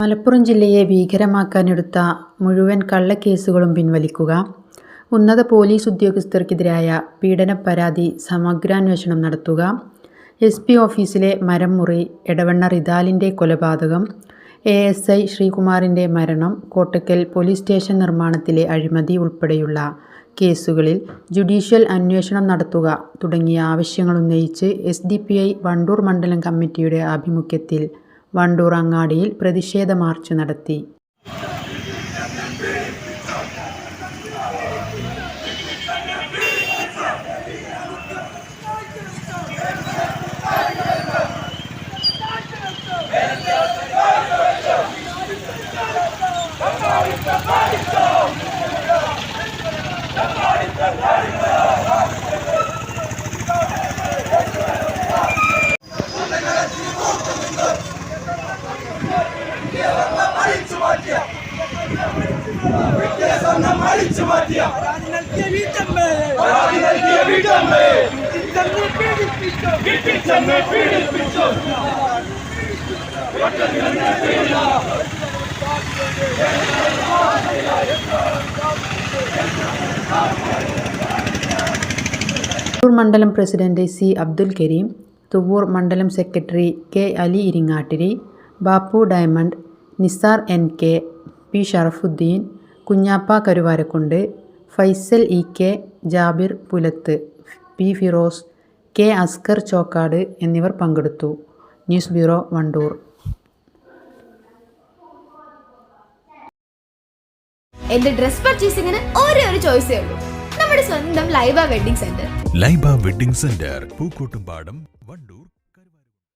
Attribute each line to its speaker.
Speaker 1: മലപ്പുറം ജില്ലയെ ഭീകരമാക്കാനെടുത്ത മുഴുവൻ കള്ളക്കേസുകളും പിൻവലിക്കുക ഉന്നത പോലീസ് ഉദ്യോഗസ്ഥർക്കെതിരായ പീഡന പരാതി സമഗ്രാന്വേഷണം നടത്തുക എസ് പി ഓഫീസിലെ മരം മുറി എടവണ്ണ റിദാലിന്റെ കൊലപാതകം എ എസ് ഐ ശ്രീകുമാറിന്റെ മരണം കോട്ടക്കൽ പോലീസ് സ്റ്റേഷൻ നിർമ്മാണത്തിലെ അഴിമതി ഉൾപ്പെടെയുള്ള കേസുകളിൽ ജുഡീഷ്യൽ അന്വേഷണം നടത്തുക തുടങ്ങിയ ആവശ്യങ്ങൾ ഉന്നയിച്ച് S D P I Wandoor മണ്ഡലം കമ്മിറ്റിയുടെ ആഭിമുഖ്യത്തിൽ വണ്ടൂർ അങ്ങാടിയിൽ പ്രതിഷേധ മാർച്ച് നടത്തി.
Speaker 2: നൽകിയ വീട്ടമ്മേ തന്നെ പീഡിപ്പിച്ചു
Speaker 1: തുവൂർ മണ്ഡലം പ്രസിഡന്റ് സി അബ്ദുൽ കരീം തുവൂർ മണ്ഡലം secretary K Ali Iringattiri Bappu diamond Nisar N K P Sharafudheen Kunhappa Karuvarakundu Faisal E K Jabir Pulath P Firoz K Askar Chokkad എന്നിവർ പങ്കെടുത്തു. News bureau Wandoor.
Speaker 3: എന്റെ ഡ്രസ് പർച്ചേസിംഗിന് ഒരേ ഒരു ചോയ്സേ ഉള്ളൂ. നമ്മുടെ സ്വന്തം Laiba wedding centre.
Speaker 4: Laiba wedding centre Pookkottumpadam Wandoor.